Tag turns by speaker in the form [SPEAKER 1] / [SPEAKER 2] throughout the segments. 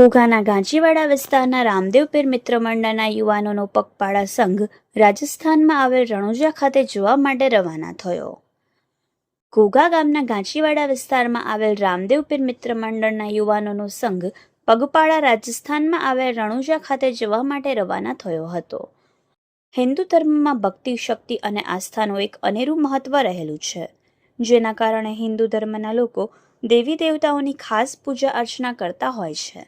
[SPEAKER 1] ઘોઘાના ગાંચીવાડા વિસ્તારના રામદેવ પીર મિત્ર મંડળના યુવાનોનો પગપાળા સંઘ રાજસ્થાનમાં આવેલ રણુજા ખાતે જોવા માટે રવાના થયો. ઘોઘા ગામના ગાંચીવાડા વિસ્તારમાં આવેલ રામદેવ પીર મિત્ર મંડળના યુવાનોનો સંઘ પગપાળા રાજસ્થાનમાં આવેલ રણુજા ખાતે જવા માટે રવાના થયો હતો. હિન્દુ ધર્મમાં ભક્તિ, શક્તિ અને આસ્થાનું એક અનેરું મહત્વ રહેલું છે. જેના કારણે હિન્દુ ધર્મના લોકો દેવી દેવતાઓની ખાસ પૂજા અર્ચના કરતા હોય છે.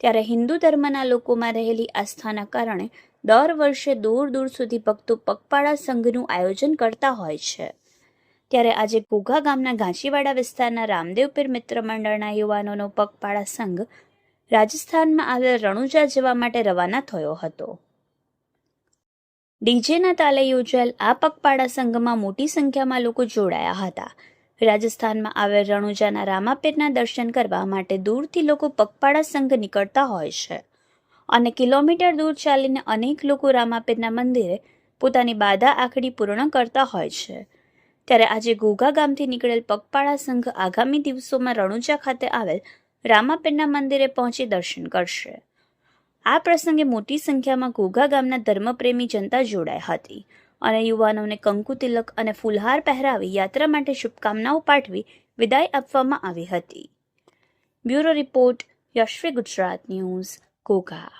[SPEAKER 1] ત્યારે હિન્દુ ધર્મના લોકોમાં રહેલી આસ્થાના કારણે દર વર્ષે દૂર દૂર સુધી ભક્તો પગપાળા સંઘનું આયોજન કરતા હોય છે. ત્યારે આજે ઘોઘા ગામના ઘાંચીવાડા વિસ્તારના રામદેવપીર મિત્ર મંડળના યુવાનોનો પગપાળા સંઘ રાજસ્થાનમાં આવેલ રણુજા જવા માટે રવાના થયો હતો. ડીજેના તાલે યોજાયેલ આ પગપાળા સંઘમાં મોટી સંખ્યામાં લોકો જોડાયા હતા. રાજસ્થાનમાં આવેલ રણુજાના રામાપીરના દર્શન કરવા માટે દૂરથી લોકો પગપાળા સંઘ નીકળતા હોય છે. અને કિલોમીટર દૂર ચાલીને અનેક લોકો રામાપીરના મંદિરે પોતાની બાધા આખડી પૂર્ણ કરતા હોય છે. ત્યારે આજે ઘોઘા ગામથી નીકળેલ પગપાળા સંઘ આગામી દિવસોમાં રણુજા ખાતે આવેલ રામાપીરના મંદિરે પહોંચી દર્શન કરશે. આ પ્રસંગે મોટી સંખ્યામાં ઘોઘા ગામના ધર્મપ્રેમી જનતા જોડાઈ હતી. અને યુવાનોને કંકુ તિલક અને ફૂલહાર પહેરાવી યાત્રા માટે શુભકામનાઓ પાઠવી વિદાય આપવામાં આવી હતી. Bureau report Yashvi Gujarat news Ghogha